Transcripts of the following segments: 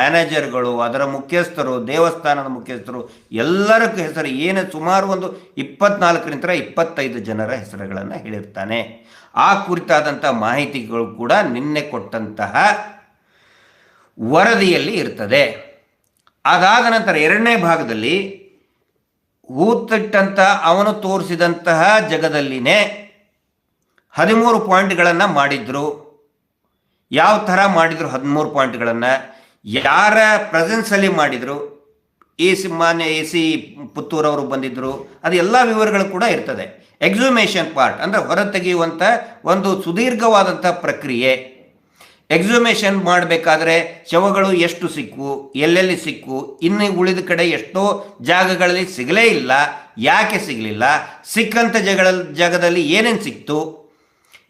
ಮ್ಯಾನೇಜರ್ಗಳು, ಅದರ ಮುಖ್ಯಸ್ಥರು, ದೇವಸ್ಥಾನದ ಮುಖ್ಯಸ್ಥರು ಎಲ್ಲರ ಹೆಸರು, ಏನು ಸುಮಾರು ಒಂದು ಇಪ್ಪತ್ನಾಲ್ಕರಿಂದ ಇಪ್ಪತ್ತೈದು ಜನರ ಹೆಸರುಗಳನ್ನು ಹೇಳಿರ್ತಾನೆ. ಆ ಕುರಿತಾದಂಥ ಮಾಹಿತಿಗಳು ಕೂಡ ನಿನ್ನೆ ಕೊಟ್ಟಂತಹ ವರದಿಯಲ್ಲಿ ಇರ್ತದೆ. ಅದಾದ ನಂತರ ಎರಡನೇ ಭಾಗದಲ್ಲಿ ಹೂತಿಟ್ಟಂಥ ಅವನು ತೋರಿಸಿದಂತಹ ಜಗದಲ್ಲಿನೇ ಹದಿಮೂರು ಪಾಯಿಂಟ್ಗಳನ್ನು ಮಾಡಿದ್ರು. ಯಾವ ಥರ ಮಾಡಿದ್ರು ಹದಿಮೂರು ಪಾಯಿಂಟ್ಗಳನ್ನು? ಯಾರ ಪ್ರೆಸೆನ್ಸಲ್ಲಿ ಮಾಡಿದರು, ಎ ಸಿ ಮಾನ್ಯ, ಎ ಸಿ ಪುತ್ತೂರವರು ಬಂದಿದ್ದರು ಅದು ಎಲ್ಲ ವಿವರಗಳು ಕೂಡ ಇರ್ತದೆ. ಎಕ್ಸುಮೇಷನ್ ಪಾರ್ಟ್ ಅಂದರೆ ಹೊರತೆಗೆಯುವಂಥ ಒಂದು ಸುದೀರ್ಘವಾದಂಥ ಪ್ರಕ್ರಿಯೆ. ಎಕ್ಸುಮೇಷನ್ ಮಾಡಬೇಕಾದ್ರೆ ಶವಗಳು ಎಷ್ಟು ಸಿಕ್ಕು, ಎಲ್ಲೆಲ್ಲಿ ಸಿಕ್ಕು, ಇನ್ನು ಉಳಿದ ಕಡೆ ಎಷ್ಟೋ ಜಾಗಗಳಲ್ಲಿ ಸಿಗಲೇ ಇಲ್ಲ, ಯಾಕೆ ಸಿಗಲಿಲ್ಲ ಸಿಕ್ಕಂಥ ಜಗಳ, ಜಾಗದಲ್ಲಿ ಏನೇನು ಸಿಕ್ತು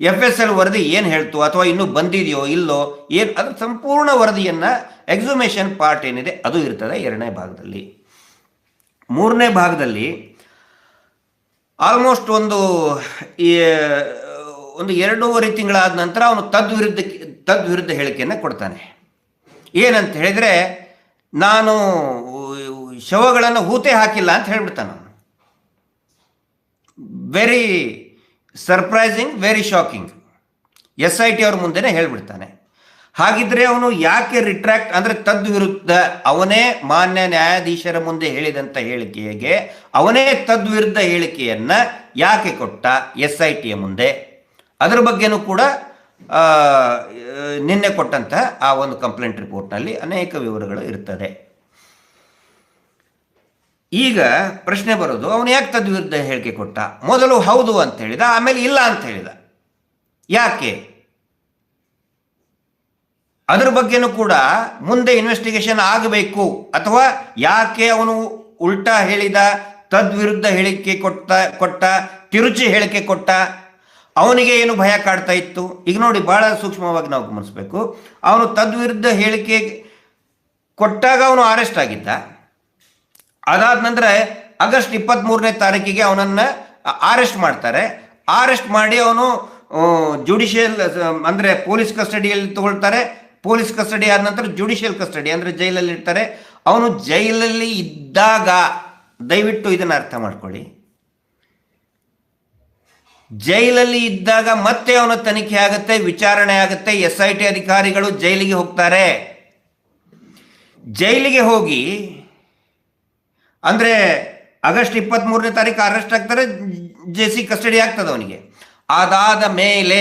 ಎಫ್ ಎಸ್ ಎಲ್ ವರದಿ ಏನು ಹೇಳ್ತು ಅಥವಾ ಇನ್ನೂ ಬಂದಿದೆಯೋ ಇಲ್ಲೋ ಏನು ಅದ್ರ ಸಂಪೂರ್ಣ ವರದಿಯನ್ನು ಎಕ್ಸುಮೇಷನ್ ಪಾರ್ಟ್ ಏನಿದೆ ಅದು ಇರ್ತದೆ ಎರಡನೇ ಭಾಗದಲ್ಲಿ. ಮೂರನೇ ಭಾಗದಲ್ಲಿ ಆಲ್ಮೋಸ್ಟ್ ಒಂದು ಒಂದು ಎರಡೂವರೆ ತಿಂಗಳಾದ ನಂತರ ಅವನು ತದ್ವಿರುದ್ಧ ತದ್ವಿರುದ್ಧ ಹೇಳಿಕೆಯನ್ನು ಕೊಡ್ತಾನೆ. ಏನಂತ ಹೇಳಿದರೆ ನಾನು ಶವಗಳನ್ನು ಹೂತೆ ಹಾಕಿಲ್ಲ ಅಂತ ಹೇಳ್ಬಿಡ್ತಾನೆ very surprising very shocking S I T ಅವ್ರ ಮುಂದೆನೇ ಹೇಳ್ಬಿಡ್ತಾನೆ. ಹಾಗಿದ್ರೆ ಅವನು ಯಾಕೆ ರಿಟ್ರಾಕ್ಟ್ ಅಂದರೆ ತದ್ವಿರುದ್ಧ ಅವನೇ ಮಾನ್ಯ ನ್ಯಾಯಾಧೀಶರ ಮುಂದೆ ಹೇಳಿದಂಥ ಹೇಳಿಕೆಗೆ ಅವನೇ ತದ್ವಿರುದ್ಧ ಹೇಳಿಕೆಯನ್ನು ಯಾಕೆ ಕೊಟ್ಟ ಎಸ್ ಐ ಟಿಯ ಮುಂದೆ? ಅದರ ಬಗ್ಗೆನೂ ಕೂಡ ನಿನ್ನೆ ಕೊಟ್ಟಂತಹ ಆ ಒಂದು ಕಂಪ್ಲೇಂಟ್ ರಿಪೋರ್ಟ್ನಲ್ಲಿ ಅನೇಕ ವಿವರಗಳು ಇರ್ತದೆ. ಈಗ ಪ್ರಶ್ನೆ ಬರೋದು, ಅವನು ಯಾಕೆ ತದ್ವಿರುದ್ಧ ಹೇಳಿಕೆ ಕೊಟ್ಟ? ಮೊದಲು ಹೌದು ಅಂತ ಹೇಳಿದ, ಆಮೇಲೆ ಇಲ್ಲ ಅಂತ ಹೇಳಿದ. ಯಾಕೆ? ಅದರ ಬಗ್ಗೆನೂ ಕೂಡ ಮುಂದೆ ಇನ್ವೆಸ್ಟಿಗೇಷನ್ ಆಗಬೇಕು. ಅಥವಾ ಯಾಕೆ ಅವನು ಉಲ್ಟಾ ಹೇಳಿದ ತದ್ವಿರುದ್ಧ ಹೇಳಿಕೆ ಕೊಟ್ಟ ಕೊಟ್ಟ, ತಿರುಚಿ ಹೇಳಿಕೆ ಕೊಟ್ಟ? ಅವನಿಗೆ ಏನು ಭಯ ಕಾಡ್ತಾ ಇತ್ತು? ಈಗ ನೋಡಿ, ಬಹಳ ಸೂಕ್ಷ್ಮವಾಗಿ ನಾವು ಗಮನಿಸಬೇಕು. ಅವನು ತದ್ವಿರುದ್ಧ ಹೇಳಿಕೆ ಕೊಟ್ಟಾಗ ಅವನು ಅರೆಸ್ಟ್ ಆಗಿದ್ದ. ಅದಾದ ನಂತರ ಆಗಸ್ಟ್ ಇಪ್ಪತ್ತ್ಮೂರನೇ ತಾರೀಕಿಗೆ ಅವನನ್ನ ಅರೆಸ್ಟ್ ಮಾಡ್ತಾರೆ. ಅರೆಸ್ಟ್ ಮಾಡಿ ಅವನು ಜುಡಿಷಿಯಲ್ ಅಂದ್ರೆ ಪೊಲೀಸ್ ಕಸ್ಟಡಿಯಲ್ಲಿ ತಗೊಳ್ತಾರೆ. ಪೊಲೀಸ್ ಕಸ್ಟಡಿ ಆದ ನಂತರ ಜುಡಿಷಿಯಲ್ ಕಸ್ಟಡಿ ಅಂದ್ರೆ ಜೈಲಲ್ಲಿ ಇರ್ತಾರೆ ಅವನು ಜೈಲಲ್ಲಿ ಇದ್ದಾಗ ದಯವಿಟ್ಟು ಇದನ್ನ ಅರ್ಥ ಮಾಡ್ಕೊಳ್ಳಿ. ಜೈಲಲ್ಲಿ ಇದ್ದಾಗ ಮತ್ತೆ ಅವನ ತನಿಖೆ ಆಗುತ್ತೆ, ವಿಚಾರಣೆ ಆಗುತ್ತೆ, ಎಸ್ ಐ ಟಿ ಅಧಿಕಾರಿಗಳು ಜೈಲಿಗೆ ಹೋಗ್ತಾರೆ. ಜೈಲಿಗೆ ಹೋಗಿ ಅಂದರೆ ಆಗಸ್ಟ್ ಇಪ್ಪತ್ತ್ಮೂರನೇ ತಾರೀಕು ಅರೆಸ್ಟ್ ಆಗ್ತಾರೆ ಜೆ ಸಿ ಕಸ್ಟಡಿ ಆಗ್ತದೆ ಅವನಿಗೆ. ಅದಾದ ಮೇಲೆ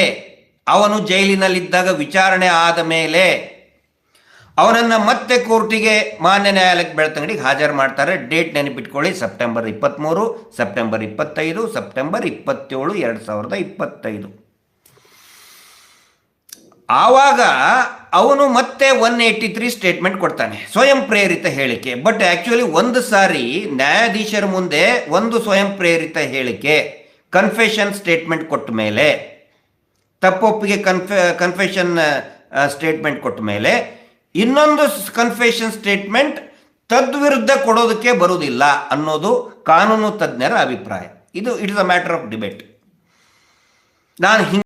ಅವನು ಜೈಲಿನಲ್ಲಿದ್ದಾಗ ವಿಚಾರಣೆ ಆದ ಮೇಲೆ ಅವನನ್ನು ಮತ್ತೆ ಕೋರ್ಟಿಗೆ ಮಾನ್ಯ ನ್ಯಾಯಾಲಯಕ್ಕೆ ಬೆಳತಂಗಡಿಗೆ ಹಾಜರು ಮಾಡ್ತಾರೆ. ಡೇಟ್ ನೆನಪಿಟ್ಕೊಳ್ಳಿ, ಸೆಪ್ಟೆಂಬರ್ ಇಪ್ಪತ್ತ್ಮೂರು ಸೆಪ್ಟೆಂಬರ್ ಇಪ್ಪತ್ತೈದು, ಸೆಪ್ಟೆಂಬರ್ ಇಪ್ಪತ್ತೇಳು, ಎರಡು ಸಾವಿರದ ಇಪ್ಪತ್ತೈದು. ಆವಾಗ ಅವನು ಮತ್ತೆ ಒನ್ ಏಯ್ಟಿ ತ್ರೀ ಸ್ಟೇಟ್ಮೆಂಟ್ ಕೊಡ್ತಾನೆ. ಸ್ವಯಂ ಪ್ರೇರಿತ ಹೇಳಿಕೆ. ಬಟ್ ಆ್ಯಕ್ಚುಲಿ ಒಂದು ಸಾರಿ ನ್ಯಾಯಾಧೀಶರ ಮುಂದೆ ಒಂದು ಸ್ವಯಂ ಪ್ರೇರಿತ ಹೇಳಿಕೆ ಕನ್ಫೆಷನ್ ಸ್ಟೇಟ್ಮೆಂಟ್ ಕೊಟ್ಟ ಮೇಲೆ, ತಪ್ಪೊಪ್ಪಿಗೆ ಕನ್ಫೆ ಕನ್ಫೆಷನ್ ಸ್ಟೇಟ್ಮೆಂಟ್ ಕೊಟ್ಟ ಮೇಲೆ, ಇನ್ನೊಂದು ಕನ್ಫೆಷನ್ ಸ್ಟೇಟ್ಮೆಂಟ್ ತದ್ವಿರುದ್ಧ ಕೊಡೋದಕ್ಕೆ ಬರುವುದಿಲ್ಲ ಅನ್ನೋದು ಕಾನೂನು ತಜ್ಞರ ಅಭಿಪ್ರಾಯ. ಇದು it is a matter of debate ನಾನು